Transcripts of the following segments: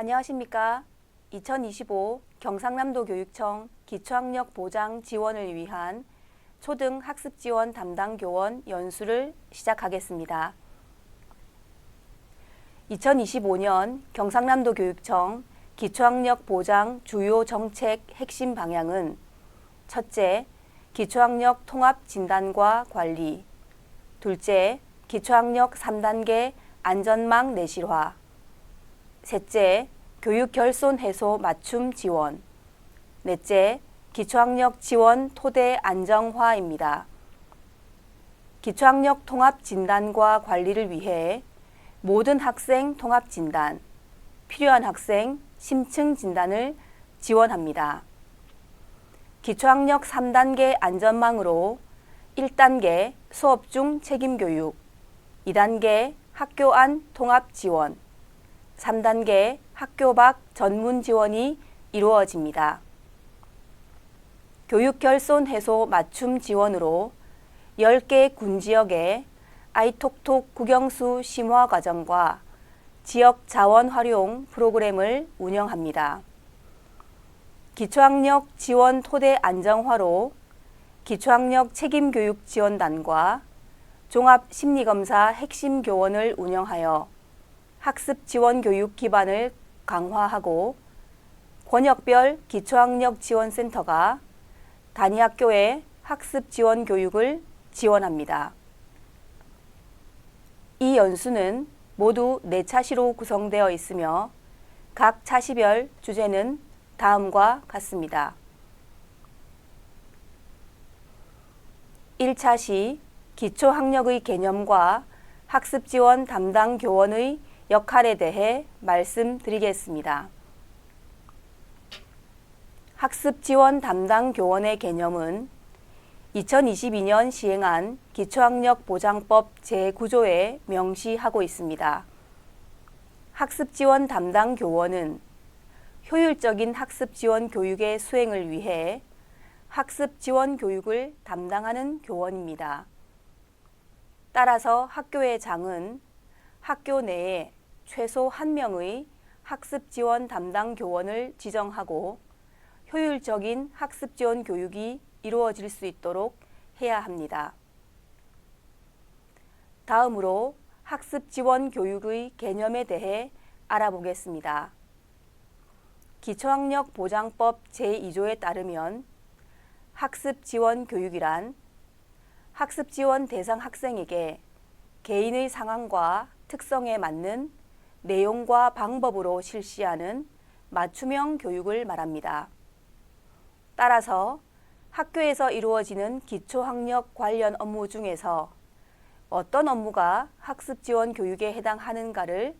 안녕하십니까. 2025 경상남도 교육청 기초학력 보장 지원을 위한 초등 학습 지원 담당 교원 연수를 시작하겠습니다. 2025년 경상남도 교육청 기초학력 보장 주요 정책 핵심 방향은 첫째, 기초학력 통합 진단과 관리. 둘째, 기초학력 3단계 안전망 내실화. 셋째, 교육 결손 해소 맞춤 지원. 넷째, 기초학력 지원 토대 안정화입니다. 기초학력 통합 진단과 관리를 위해 모든 학생 통합 진단, 필요한 학생 심층 진단을 지원합니다. 기초학력 3단계 안전망으로 1단계 수업 중 책임 교육, 2단계 학교 안 통합 지원, 3단계 학교 밖 전문 지원이 이루어집니다. 교육 결손 해소 맞춤 지원으로 10개 군 지역에 아이톡톡 국영수 심화 과정과 지역 자원 활용 프로그램을 운영합니다. 기초학력 지원 토대 안정화로 기초학력 책임교육 지원단과 종합심리검사 핵심 교원을 운영하여 학습 지원 교육 기반을 강화하고 권역별 기초학력 지원센터가 단위 학교의 학습 지원 교육을 지원합니다. 이 연수는 모두 네 차시로 구성되어 있으며 각 차시별 주제는 다음과 같습니다. 1차시 기초학력의 개념과 학습 지원 담당 교원의 역할에 대해 말씀드리겠습니다. 학습 지원 담당 교원의 개념은 2022년 시행한 기초학력 보장법 제9조에 명시하고 있습니다. 학습 지원 담당 교원은 효율적인 학습 지원 교육의 수행을 위해 학습 지원 교육을 담당하는 교원입니다. 따라서 학교의 장은 학교 내에 최소 한 명의 학습 지원 담당 교원을 지정하고 효율적인 학습 지원 교육이 이루어질 수 있도록 해야 합니다. 다음으로 학습 지원 교육의 개념에 대해 알아보겠습니다. 기초학력 보장법 제2조에 따르면 학습 지원 교육이란 학습 지원 대상 학생에게 개인의 상황과 특성에 맞는 내용과 방법으로 실시하는 맞춤형 교육을 말합니다. 따라서 학교에서 이루어지는 기초학력 관련 업무 중에서 어떤 업무가 학습 지원 교육에 해당하는가를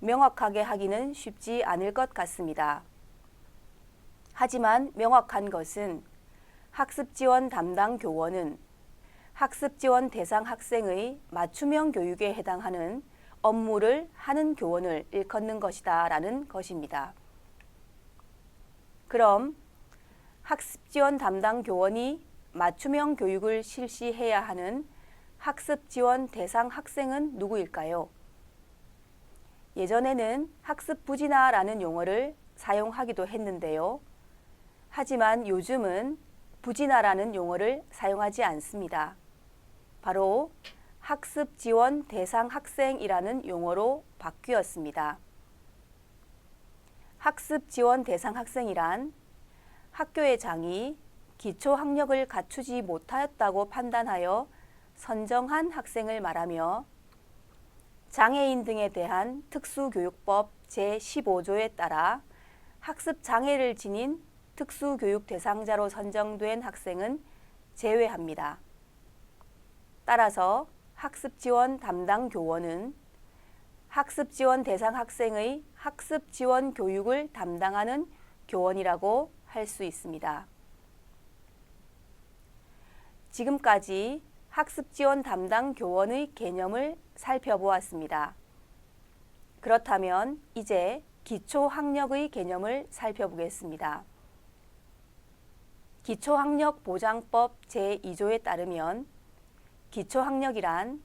명확하게 하기는 쉽지 않을 것 같습니다. 하지만 명확한 것은 학습 지원 담당 교원은 학습 지원 대상 학생의 맞춤형 교육에 해당하는 업무를 하는 교원을 일컫는 것이다 라는 것입니다. 그럼 학습 지원 담당 교원이 맞춤형 교육을 실시해야 하는 학습 지원 대상 학생은 누구일까요? 예전에는 학습 부진아라는 용어를 사용하기도 했는데요. 하지만 요즘은 부진아라는 용어를 사용하지 않습니다. 바로 학습 지원 대상 학생이라는 용어로 바뀌었습니다. 학습 지원 대상 학생이란 학교의 장이 기초 학력을 갖추지 못하였다고 판단하여 선정한 학생을 말하며 장애인 등에 대한 특수교육법 제15조에 따라 학습 장애를 지닌 특수교육 대상자로 선정된 학생은 제외합니다. 따라서 학습 지원 담당 교원은 학습 지원 대상 학생의 학습 지원 교육을 담당하는 교원이라고 할 수 있습니다. 지금까지 학습 지원 담당 교원의 개념을 살펴보았습니다. 그렇다면 이제 기초 학력의 개념을 살펴보겠습니다. 기초학력 보장법 제2조에 따르면 기초학력이란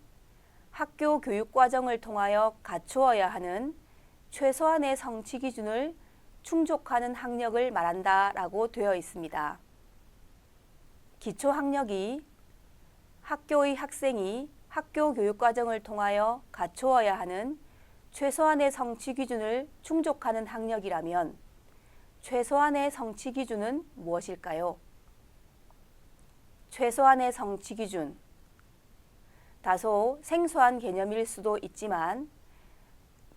학교 교육 과정을 통하여 갖추어야 하는 최소한의 성취 기준을 충족하는 학력을 말한다 라고 되어 있습니다. 기초 학력이 학교의 학생이 학교 교육 과정을 통하여 갖추어야 하는 최소한의 성취 기준을 충족하는 학력이라면 최소한의 성취 기준은 무엇일까요? 최소한의 성취 기준. 다소 생소한 개념일 수도 있지만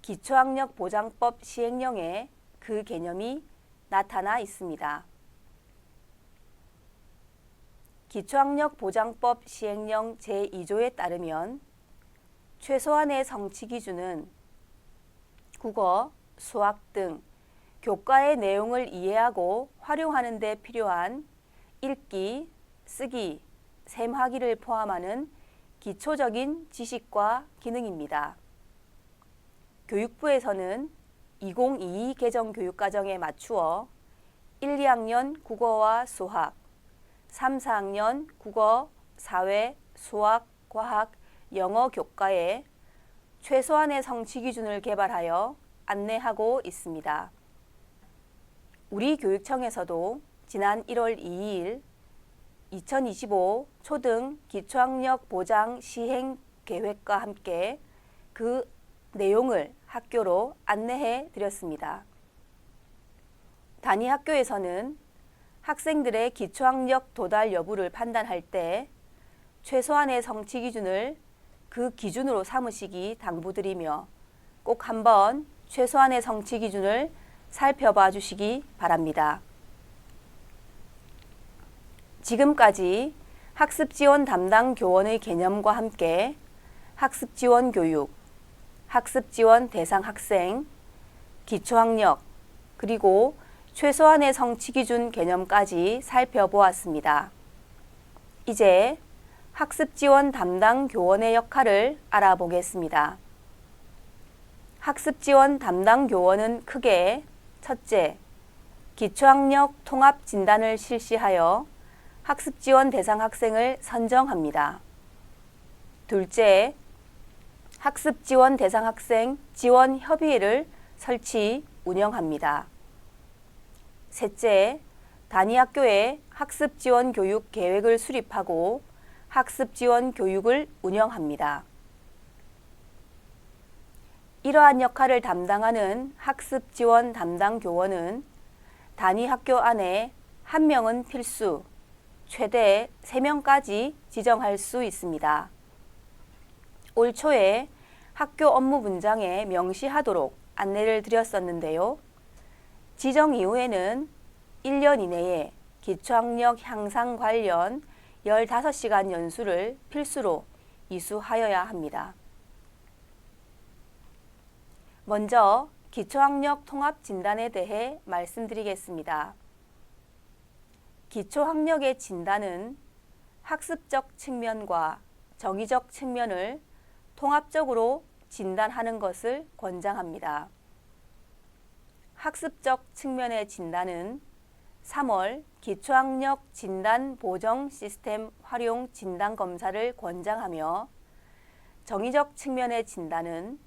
기초학력 보장법 시행령에 그 개념이 나타나 있습니다. 기초학력 보장법 시행령 제2조에 따르면 최소한의 성취 기준은 국어, 수학 등 교과의 내용을 이해하고 활용하는 데 필요한 읽기, 쓰기, 셈하기를 포함하는 기초적인 지식과 기능입니다. 교육부에서는 2022 개정 교육과정에 맞추어 1, 2학년 국어와 수학, 3, 4학년 국어, 사회, 수학, 과학, 영어 교과에 최소한의 성취 기준을 개발하여 안내하고 있습니다. 우리 교육청에서도 지난 1월 2일 2025 초등 기초학력 보장 시행 계획과 함께 그 내용을 학교로 안내해 드렸습니다. 단위 학교에서는 학생들의 기초학력 도달 여부를 판단할 때 최소한의 성취 기준을 그 기준으로 삼으시기 당부드리며 꼭 한번 최소한의 성취 기준을 살펴봐 주시기 바랍니다. 지금까지 학습 지원 담당 교원의 개념과 함께 학습 지원 교육, 학습 지원 대상 학생, 기초학력, 그리고 최소한의 성취 기준 개념까지 살펴보았습니다. 이제 학습 지원 담당 교원의 역할을 알아보겠습니다. 학습 지원 담당 교원은 크게 첫째, 기초학력 통합 진단을 실시하여 학습 지원 대상 학생을 선정합니다. 둘째, 학습 지원 대상 학생 지원 협의회를 설치, 운영합니다. 셋째, 단위 학교에 학습 지원 교육 계획을 수립하고 학습 지원 교육을 운영합니다. 이러한 역할을 담당하는 학습 지원 담당 교원은 단위 학교 안에 한 명은 필수, 최대 3명까지 지정할 수 있습니다. 올 초에 학교 업무 분장에 명시하도록 안내를 드렸었는데요. 지정 이후에는 1년 이내에 기초학력 향상 관련 15시간 연수를 필수로 이수하여야 합니다. 먼저 기초학력 통합 진단에 대해 말씀드리겠습니다. 기초학력의 진단은 학습적 측면과 정의적 측면을 통합적으로 진단하는 것을 권장합니다. 학습적 측면의 진단은 3월 기초학력 진단 보정 시스템 활용 진단 검사를 권장하며 정의적 측면의 진단은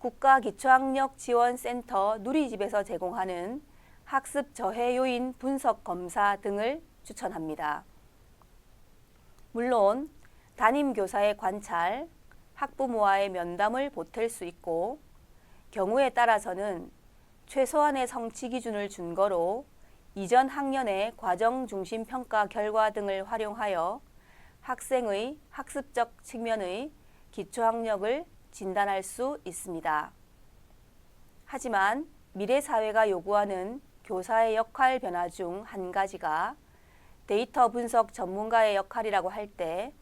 국가기초학력지원센터 누리집에서 제공하는 학습 저해 요인 분석 검사 등을 추천합니다. 물론 담임 교사의 관찰, 학부모와의 면담을 보탤 수 있고 경우에 따라서는 최소한의 성취 기준을 준거로 이전 학년의 과정 중심 평가 결과 등을 활용하여 학생의 학습적 측면의 기초 학력을 진단할 수 있습니다. 하지만 미래 사회가 요구하는 교사의 역할 변화 중 한 가지가 데이터 분석 전문가의 역할이라고 할 때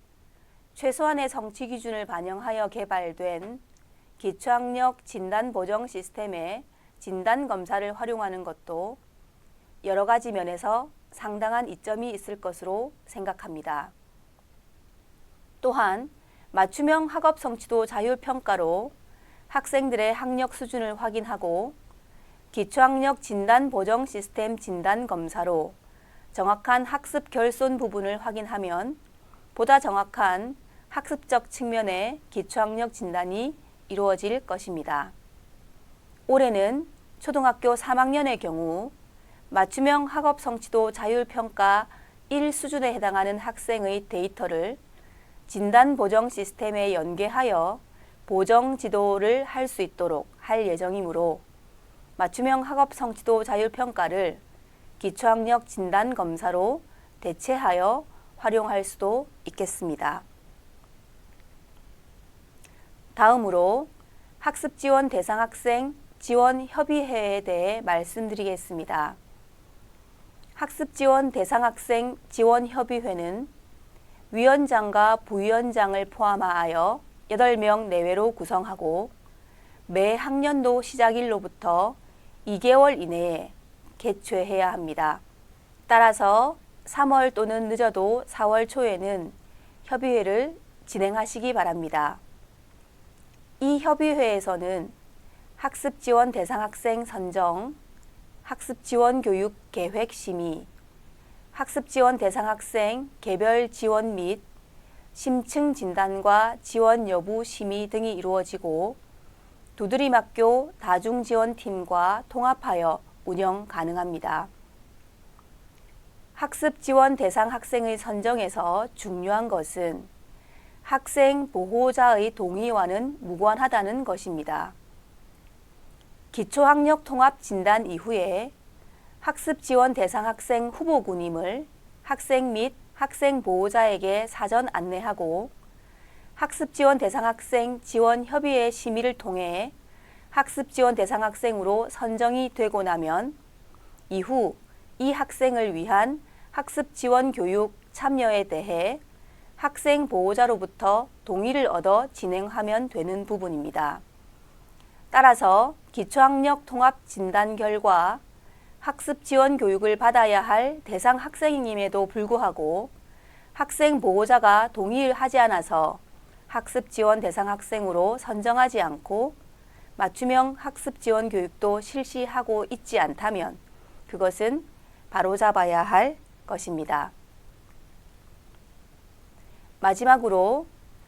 최소한의 성취 기준을 반영하여 개발된 기초학력 진단 보정 시스템의 진단 검사를 활용하는 것도 여러 가지 면에서 상당한 이점이 있을 것으로 생각합니다. 또한 맞춤형 학업 성취도 자율평가로 학생들의 학력 수준을 확인하고 기초학력 진단 보정 시스템 진단 검사로 정확한 학습 결손 부분을 확인하면 보다 정확한 학습적 측면의 기초학력 진단이 이루어질 것입니다. 올해는 초등학교 3학년의 경우 맞춤형 학업 성취도 자율평가 1 수준에 해당하는 학생의 데이터를 진단 보정 시스템에 연계하여 보정 지도를 할 수 있도록 할 예정이므로 맞춤형 학업 성취도 자율평가를 기초학력 진단 검사로 대체하여 활용할 수도 있겠습니다. 다음으로 학습 지원 대상 학생 지원 협의회에 대해 말씀드리겠습니다. 학습 지원 대상 학생 지원 협의회는 위원장과 부위원장을 포함하여 8명 내외로 구성하고 매 학년도 시작일로부터 2개월 이내에 개최해야 합니다. 따라서 3월 또는 늦어도 4월 초에는 협의회를 진행하시기 바랍니다. 이 협의회에서는 학습 지원 대상 학생 선정, 학습 지원 교육 계획 심의, 학습 지원 대상 학생 개별 지원 및 심층 진단과 지원 여부 심의 등이 이루어지고 두드림학교 다중지원팀과 통합하여 운영 가능합니다. 학습 지원 대상 학생의 선정에서 중요한 것은 학생 보호자의 동의와는 무관하다는 것입니다. 기초학력 통합 진단 이후에 학습 지원 대상 학생 후보 군임을 학생 및 학생 보호자에게 사전 안내하고 학습 지원 대상 학생 지원 협의회 심의를 통해 학습 지원 대상 학생으로 선정이 되고 나면 이후 이 학생을 위한 학습 지원 교육 참여에 대해 학생 보호자로부터 동의를 얻어 진행하면 되는 부분입니다. 따라서 기초학력 통합 진단 결과 학습 지원 교육을 받아야 할 대상 학생임에도 불구하고 학생 보호자가 동의를 하지 않아서 학습 지원 대상 학생으로 선정하지 않고 맞춤형 학습 지원 교육도 실시하고 있지 않다면 그것은 바로잡아야 할 것입니다. 마지막으로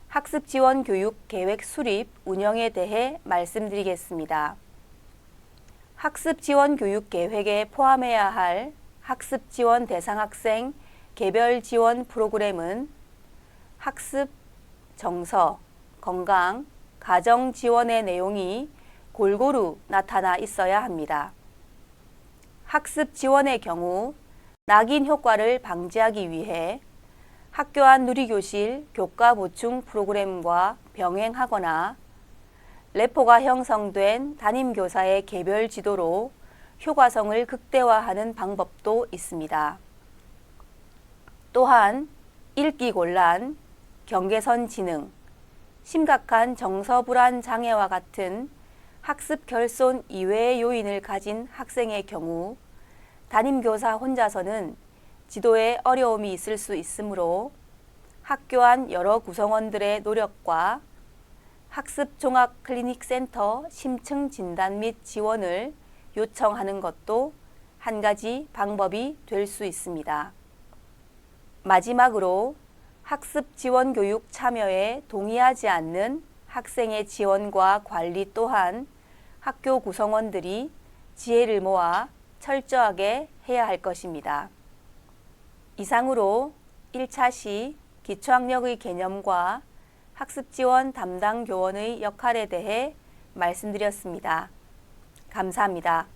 학습 지원 교육 계획 수립 운영에 대해 말씀드리겠습니다. 학습 지원 교육 계획에 포함해야 할 학습 지원 대상 학생 개별 지원 프로그램은 학습, 정서, 건강, 가정 지원의 내용이 골고루 나타나 있어야 합니다. 학습 지원의 경우 낙인 효과를 방지하기 위해 학교 안 누리교실 교과 보충 프로그램과 병행하거나 레포가 형성된 담임교사의 개별 지도로 효과성을 극대화하는 방법도 있습니다. 또한 읽기 곤란, 경계선 지능, 심각한 정서 불안 장애와 같은 학습 결손 이외의 요인을 가진 학생의 경우 담임교사 혼자서는 지도에 어려움이 있을 수 있으므로 학교 안 여러 구성원들의 노력과 학습 종합 클리닉 센터 심층 진단 및 지원을 요청하는 것도 한 가지 방법이 될 수 있습니다. 마지막으로 학습 지원 교육 참여에 동의하지 않는 학생의 지원과 관리 또한 학교 구성원들이 지혜를 모아 철저하게 해야 할 것입니다. 이상으로 1차 시 기초학력의 개념과 학습 지원 담당 교원의 역할에 대해 말씀드렸습니다. 감사합니다.